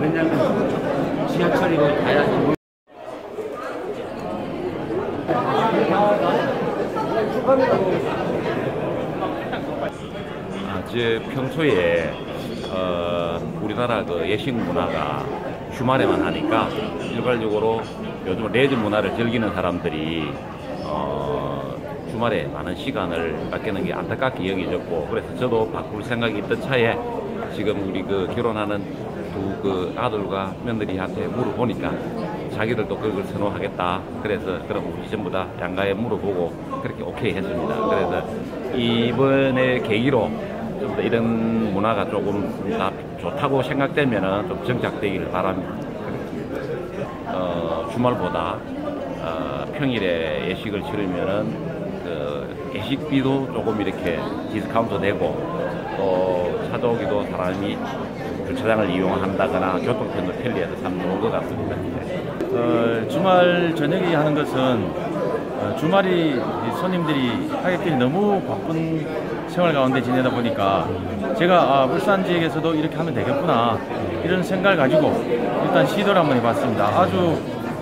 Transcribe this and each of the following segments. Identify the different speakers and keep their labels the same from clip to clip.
Speaker 1: 왜냐면 지하철이고 가야지.
Speaker 2: 아, 저 평소에 어, 우리나라 그 예식 문화가 주말에만 하니까 일괄적으로 요즘 레즈 문화를 즐기는 사람들이 어, 주말에 많은 시간을 뺏기는 게 안타깝게 여겨졌고 그래서 저도 바꿀 생각이 있던 차에 지금 우리 그 결혼하는 두 그 아들과 며느리한테 물어보니까 자기들도 그걸 선호하겠다. 그래서 그럼 우리 전부 다 양가에 물어보고 그렇게 오케이 했습니다. 그래서 이번에 계기로 좀 더 이런 문화가 조금 다 좋다고 생각되면은 좀 정착되기를 바랍니다. 어, 주말보다 어, 평일에 예식을 치르면은 그 예식비도 조금 이렇게 디스카운트 되고 또 차도기도 사람이 주차장을 이용한다거나 교통편도 편리해서 참 좋은 것 같습니다.
Speaker 3: 어, 주말 저녁에 하는 것은 어, 주말이 이 손님들이 하객들이 너무 바쁜 생활 가운데 지내다 보니까 제가 아, 울산 지역에서도 이렇게 하면 되겠구나 이런 생각을 가지고 일단 시도를 한번 해봤습니다. 아주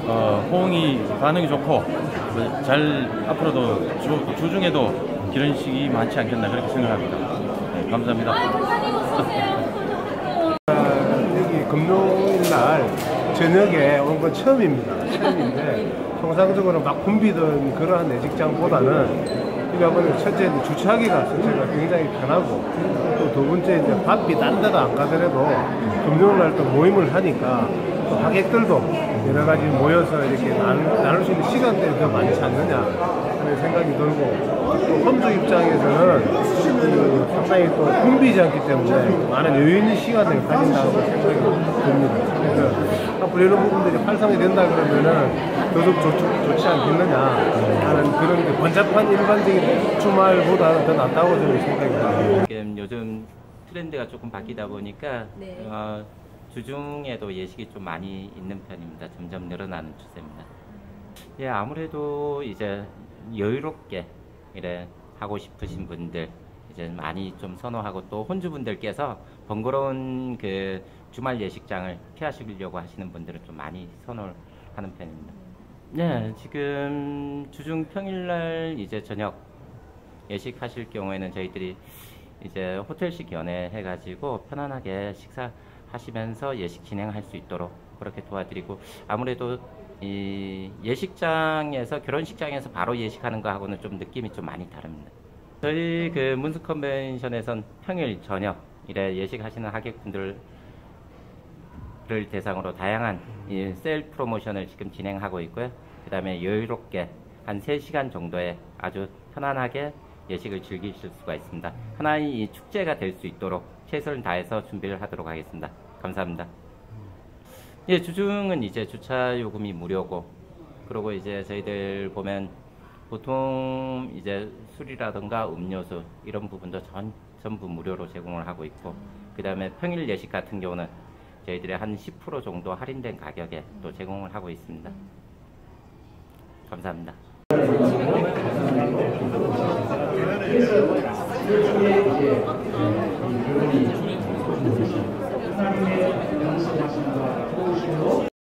Speaker 3: 어, 호응이 반응이 좋고 어, 잘 앞으로도 주, 주중에도 이런 식이 많지 않겠나 그렇게 생각합니다. 네, 감사합니다.
Speaker 4: 여기 금요일 날 저녁에 온 건 처음입니다. 처음인데 통상적으로 막 붐비던 그러한 내직장보다는 와보면 첫째 주차하기가 자체가 굉장히 편하고 또 두 번째 이제 바삐 딴 데도 안 가더라도 금요일 날 또 모임을 하니까 또 하객들도 여러 가지 모여서 이렇게 나눌, 나눌 수 있는 시간들이 더 많지 않느냐 그런 생각이 들고 또 혼주 입장에서는 그 상당히 또 붐비지 않기 때문에 많은 여유 있는 시간을 가진다고 생각이 듭니다. 그래서 앞으로 이런 부분들이 활성이 된다 그러면은 더더욱 좋, 좋지 않겠느냐 하는 그런 게 번잡한 일반적인 주말보다는 더 낫다고 저는 생각이 듭니다.
Speaker 5: 요즘 트렌드가 조금 바뀌다 보니까
Speaker 6: 네.
Speaker 5: 어, 주중에도 예식이 좀 많이 있는 편입니다. 점점 늘어나는 추세입니다. 예, 아무래도 이제 여유롭게 이래 하고 싶으신 분들 이제 많이 좀 선호하고 또 혼주분들께서 번거로운 그 주말 예식장을 피하시려고 하시는 분들은 좀 많이 선호를 하는 편입니다. 네, 지금 주중 평일날 이제 저녁 예식하실 경우에는 저희들이 이제 호텔식 연회해가지고 편안하게 식사 하시면서 예식 진행할 수 있도록 그렇게 도와드리고 아무래도 이 예식장에서 결혼식장에서 바로 예식하는 거하고는 좀 느낌이 좀 많이 다릅니다. 저희 그 문스 컨벤션에선 평일 저녁 이래 예식하시는 하객분들을 대상으로 다양한 이 세일 프로모션을 지금 진행하고 있고요. 그 다음에 여유롭게 한 3시간 정도에 아주 편안하게 예식을 즐기실 수가 있습니다. 하나의 이 축제가 될 수 있도록 최선을 다해서 준비를 하도록 하겠습니다. 감사합니다. 예, 주중은 이제 주차 요금이 무료고, 그리고 이제 저희들 보면 보통 이제 술이라든가 음료수 이런 부분도 전, 전부 무료로 제공을 하고 있고, 그 다음에 평일 예식 같은 경우는 저희들이 한10% 정도 할인된 가격에 또 제공을 하고 있습니다. 감사합니다. 그래서 요즘에 이제 여러분이 하나님의 양심하신과 도우심으로